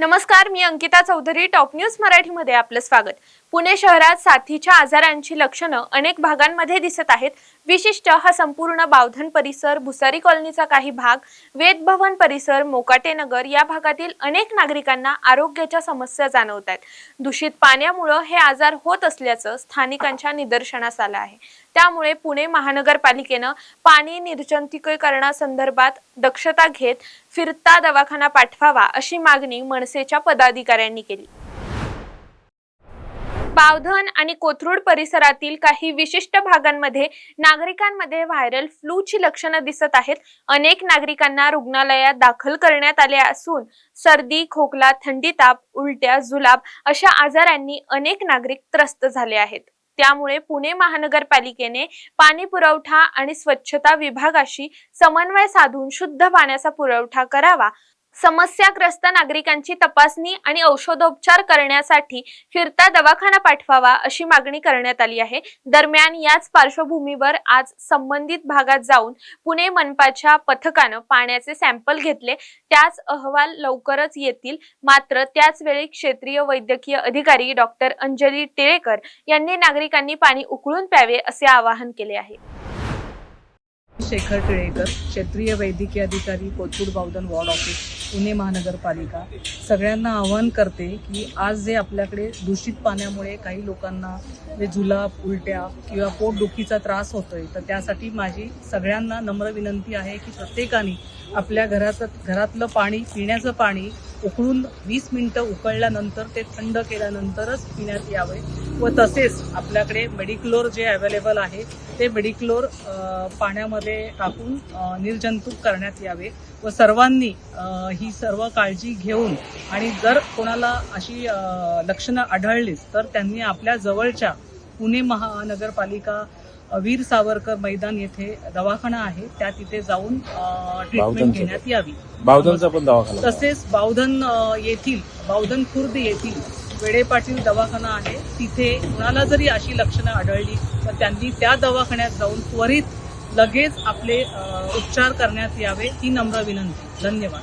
नमस्कार मी Ankita Chaudhari top news मराठीमध्ये आपलं स्वागत. पुणे शहरात साथीच्या आजारांची लक्षणं अनेक भागांमध्ये दिसत आहेत. विशिष्ट हा संपूर्ण बावधन परिसर भुसारी कॉलनीचा काही भाग वेदभवन परिसर मोकाटे नगर या भागातील अनेक नागरिकांना आरोग्याच्या समस्या जाणवत आहेत दूषित पाण्यामुळं हे आजार होत असल्याचं स्थानिकांच्या निदर्शनास आलं आहे. त्यामुळे पुणे महानगरपालिकेनं पाणी निर्जंतुकीकरणासंदर्भात दक्षता घेत फिरता दवाखाना पाठवावा अशी मागणी मनसेच्या पदाधिकाऱ्यांनी केली. पावधन आणि कोथरूड परिसरातील काही विशिष्ट भागांमध्ये नागरिकांमध्ये व्हायरल फ्लूची लक्षणं दिसत आहेत. अनेक नागरिकांना रुग्णालयात दाखल करण्यात आले असून सर्दी खोकला थंडी ताप उलट्या जुलाब अशा आजारांनी अनेक नागरिक त्रस्त झाले आहेत. त्यामुळे पुणे महानगरपालिकेने पाणी पुरवठा आणि स्वच्छता विभागाशी समन्वय साधून शुद्ध पाण्याचा पुरवठा करावा समस्याग्रस्त नागरिकांची तपासणी आणि औषधोपचार करण्यासाठी फिरता दवाखाना पाठवावा अशी मागणी करण्यात आली आहे. दरम्यान याच पार्श्वभूमीवर आज संबंधित भागात जाऊन पुणे मनपाच्या पथकानं पाण्याचे सॅम्पल घेतले. त्याच अहवाल लवकरच येतील. मात्र त्याच वेळी क्षेत्रीय वैद्यकीय अधिकारी डॉक्टर अंजली टिळेकर यांनी नागरिकांनी पाणी उकळून प्यावे असे आवाहन केले आहे. शेखर टिळेकर क्षेत्रीय वैद्यकीय अधिकारी कोथरूड बावधन वॉर्ड ऑफिस पुणे महानगरपालिका सगळ्यांना आवाहन करते की आज जे आपल्याकडे दूषित पाण्यामुळे काही लोकांना जे जुलाब उलट्या किंवा पोटदुखीचा त्रास होतोय तर त्यासाठी माझी सगळ्यांना नम्र विनंती आहे की प्रत्येकाने आपल्या घराचं घरातलं पाणी पिण्याचं पाणी उकळून वीस मिनिटं उकळल्यानंतर ते थंड केल्यानंतरच पिण्यात यावे. व तसेच आपल्याकडे मेडिक्लोर जे अवेलेबल आहे ते मेडिक्लोर पाण्यामध्ये टाकून निर्जंतुक करण्यात यावे. व सर्वांनी ही सर्व काळजी घेऊन आणि जर कोणाला अशी लक्षणं आढळलीच तर त्यांनी आपल्या जवळच्या पुणे महानगरपालिका वीर सावरकर मैदान येथे दवाखाना आहे. त्या तिथे जाऊन ट्रीटमेंट. घेण्यात यावी. बावधनचा पण दवाखाना. तसेच बावधन येथील बावधन खुर्द येथील वेडे पाटील दवाखाना आहे. तिथे कुणाला जरी अशी लक्षणं आढळली तर त्यांनी त्या दवाखान्यात जाऊन त्वरित लगेच आपले उपचार करण्यात यावे ही नम्र विनंती. धन्यवाद.